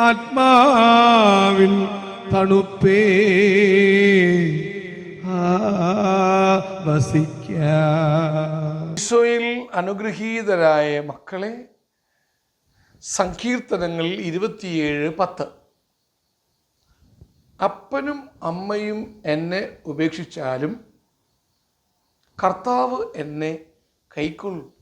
ആത്മാവിൻ തണുപ്പേ. ഈശോയിൽ അനുഗ്രഹീതരായ മക്കളെ സങ്കീർത്തനങ്ങൾ ഇരുപത്തിയേഴ് പത്ത്. അപ്പനും അമ്മയും എന്നെ ഉപേക്ഷിച്ചാലും കർത്താവ് എന്നെ കൈക്കൊള്ളും.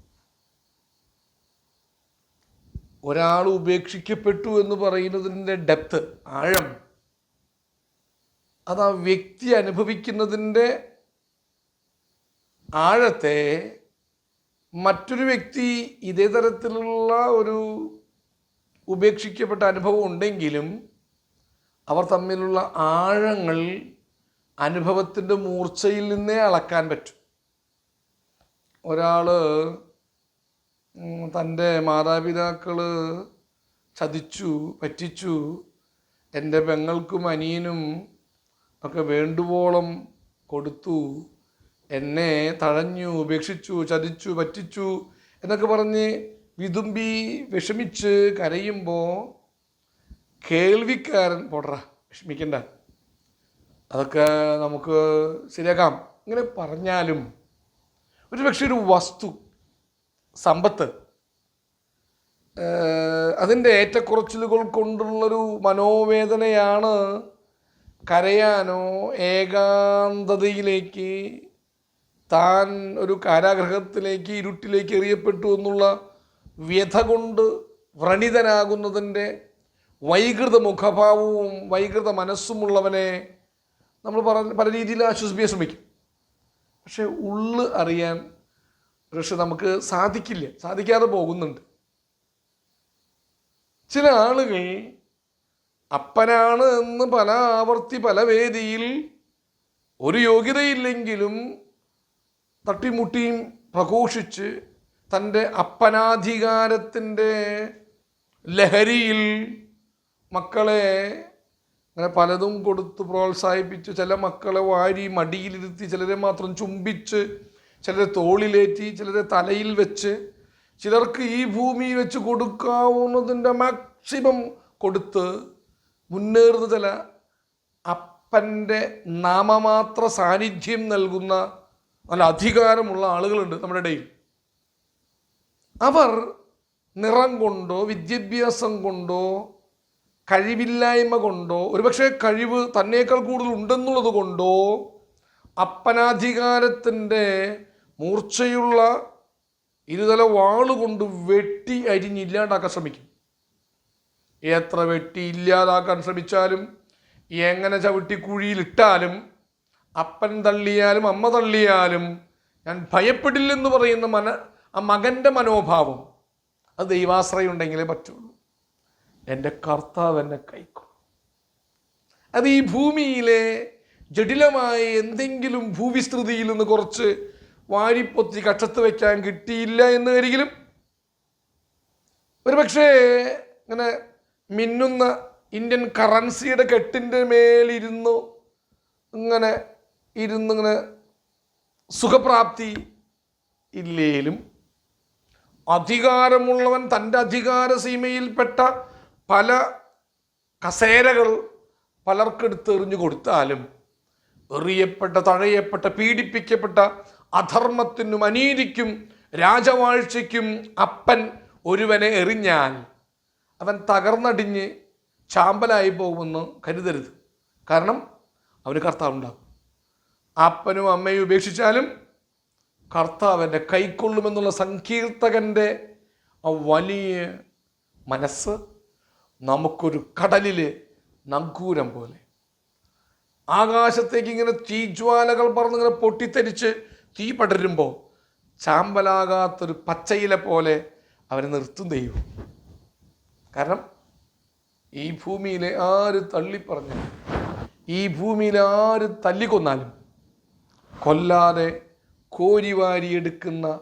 ഒരാൾ ഉപേക്ഷിക്കപ്പെട്ടു എന്ന് പറയുന്നതിന്റെ ഡെപ്ത് ആഴം അത് ആ വ്യക്തി അനുഭവിക്കുന്നതിന്റെ ആഴത്തെ മറ്റൊരു വ്യക്തി ഇതേ തരത്തിലുള്ള ഒരു ഉപേക്ഷിക്കപ്പെട്ട അനുഭവം ഉണ്ടെങ്കിലും അവർ തമ്മിലുള്ള ആഴങ്ങൾ അനുഭവത്തിന്റെ മൂർച്ചയിൽ നിന്നേ അളക്കാൻ പറ്റും. ഒരാൾ തന്റെ മാതാപിതാക്കൾ ചതിച്ചു പറ്റിച്ചു. എന്റെ പെങ്ങൾക്കും അനിയനും ഒക്കെ വേണ്ടുവോളം കൊടുത്തു. എന്നെ തഴഞ്ഞു ഉപേക്ഷിച്ചു ചതിച്ചു പറ്റിച്ചു എന്നൊക്കെ പറഞ്ഞ് വിതുമ്പി വിഷമിച്ച് കരയുമ്പോൾ കേൾവിക്കാരൻ പോടറ വിഷമിക്കണ്ട. അതൊക്കെ നമുക്ക് ശരിയാക്കാം. ഇങ്ങനെ പറഞ്ഞാലും ഒരു പക്ഷേ ഒരു വസ്തു സമ്പത്ത്. അതിന്റെ ഏറ്റക്കുറച്ചിലുകൾ കൊണ്ടുള്ളൊരു മനോവേദനയാണ് കരയാനോ ഏകാന്തതയിലേക്ക് താൻ ഒരു കാരാഗ്രഹത്തിലേക്ക് ഇരുട്ടിലേക്ക് എറിയപ്പെട്ടു എന്നുള്ള വ്യഥ കൊണ്ട് വ്രണിതനാകുന്നതിന്റെ വൈകൃത മുഖഭാവവും വൈകൃത മനസ്സുമുള്ളവനെ നമ്മൾ പറഞ്ഞ പല രീതിയിൽ ആശ്വസിപ്പിക്കാൻ ശ്രമിക്കും. പക്ഷേ ഉള്ള് അറിയാൻ പക്ഷെ നമുക്ക് സാധിക്കില്ല. സാധിക്കാതെ പോകുന്നുണ്ട്. ചില ആളുകൾ അപ്പനാണ് എന്ന് പല ആവർത്തി പല വേദിയിൽ ഒരു യോഗ്യതയില്ലെങ്കിലും തട്ടിമുട്ടിയും പ്രഘോഷിച്ച് തന്റെ അപ്പനാധികാരത്തിന്റെ ലഹരിയിൽ മക്കളെ അങ്ങനെ പലതും കൊടുത്ത് പ്രോത്സാഹിപ്പിച്ച് ചില മക്കളെ വാരി മടിയിലിരുത്തി ചിലരെ മാത്രം ചുംബിച്ച് ചിലരെ തോളിലേറ്റി ചിലരെ തലയിൽ വെച്ച് ചിലർക്ക് ഈ ഭൂമി വെച്ച് കൊടുക്കാവുന്നതിന്റെ മാക്സിമം കൊടുത്ത് മുന്നേറുന്ന ചില അപ്പന്റെ നാമമാത്ര സാന്നിധ്യം നൽകുന്ന നല്ല അധികാരമുള്ള ആളുകളുണ്ട് നമ്മുടെ ഇടയിൽ. അവർ നിറം കൊണ്ടോ വിദ്യാഭ്യാസം കൊണ്ടോ കഴിവില്ലായ്മ കൊണ്ടോ ഒരുപക്ഷെ കഴിവ് തന്നേക്കാൾ കൂടുതൽ ഉണ്ടെന്നുള്ളത് കൊണ്ടോ അപ്പനാധികാരത്തിന്റെ മൂർച്ചയുള്ള ഇരുതല വാളുകൊണ്ട് വെട്ടി അരിഞ്ഞില്ലാണ്ടാക്കാൻ ശ്രമിക്കും. എത്ര വെട്ടി ഇല്ലാതാക്കാൻ ശ്രമിച്ചാലും എങ്ങനെ ചവിട്ടി കുഴിയിലിട്ടാലും അപ്പൻ തള്ളിയാലും അമ്മ തള്ളിയാലും ഞാൻ ഭയപ്പെടില്ലെന്ന് പറയുന്ന മന ആ മകന്റെ മനോഭാവം അത് ദൈവാശ്രയം ഉണ്ടെങ്കിലേ പറ്റുള്ളൂ. എന്റെ കർത്താവ് എന്നെ കൈക്കൊള്ളും. അത് ഈ ഭൂമിയിലെ ജടിലമായ എന്തെങ്കിലും ഭൂവിസ്തൃതിയിൽ നിന്ന് കുറച്ച് വാരിപ്പൊത്തി കക്ഷത്ത് വയ്ക്കാൻ കിട്ടിയില്ല എന്ന് കരികിലും ഒരുപക്ഷേ ഇങ്ങനെ മിന്നുന്ന ഇന്ത്യൻ കറൻസിയുടെ കെട്ടിന്റെ മേലിരുന്നു ഇങ്ങനെ ഇരുന്നിങ്ങനെ സുഖപ്രാപ്തി ഇല്ലേലും അധികാരമുള്ളവൻ തന്റെ അധികാര സീമയിൽപ്പെട്ട പല കസേരകൾ പലർക്കെടുത്ത് എറിഞ്ഞു കൊടുത്താലും എറിയപ്പെട്ട തഴയപ്പെട്ട പീഡിപ്പിക്കപ്പെട്ട അധർമ്മത്തിനും അനീതിക്കും രാജവാഴ്ചയ്ക്കും അപ്പൻ ഒരുവനെ എറിഞ്ഞാൽ അവൻ തകർന്നടിഞ്ഞ് ചാമ്പലായി പോകുമെന്ന് കരുതരുത്. കാരണം അവന് കർത്താവ് ഉണ്ടാകും അപ്പനും അമ്മയും ഉപേക്ഷിച്ചാലും കർത്താവ് എന്റെ കൈക്കൊള്ളുമെന്നുള്ള സങ്കീർത്തകന്റെ ആ വലിയ മനസ്സ് നമുക്കൊരു കടലിൽ നങ്കൂരം പോലെ ആകാശത്തേക്ക് ഇങ്ങനെ തീജ്വാലകൾ പറന്നിങ്ങനെ പൊട്ടിത്തെരിച്ച് തീ പടരുമ്പോൾ ചാമ്പലാകാത്തൊരു പച്ചയില പോലെ അവനെ നിർത്തും ദൈവം. കാരണം ഈ ഭൂമിയിലെ ആര് തള്ളിപ്പറഞ്ഞു ഈ ഭൂമിയിൽ ആര് തല്ലിക്കൊന്നാലും കൊല്ലാതെ കോരിവാരിയെടുക്കുന്ന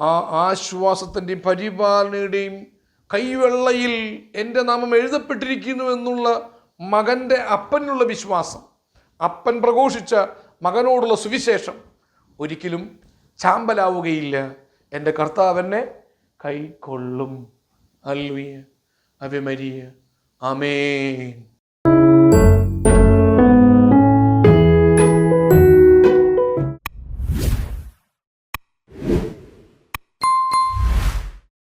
ആ ആശ്വാസത്തിന്റെയും പരിപാലനയുടെയും കൈവെള്ളയിൽ എന്റെ നാമം എഴുതപ്പെട്ടിരിക്കുന്നു എന്നുള്ള മകന്റെ അപ്പനുള്ള വിശ്വാസം അപ്പൻ പ്രഘോഷിച്ച മകനോടുള്ള സുവിശേഷം ഒരിക്കലും ചാമ്പലാവുകയില്ല. എന്റെ കർത്താവെന്നെ കൈക്കൊള്ളും. അൽവിയ അവിമരിയ അമേൻ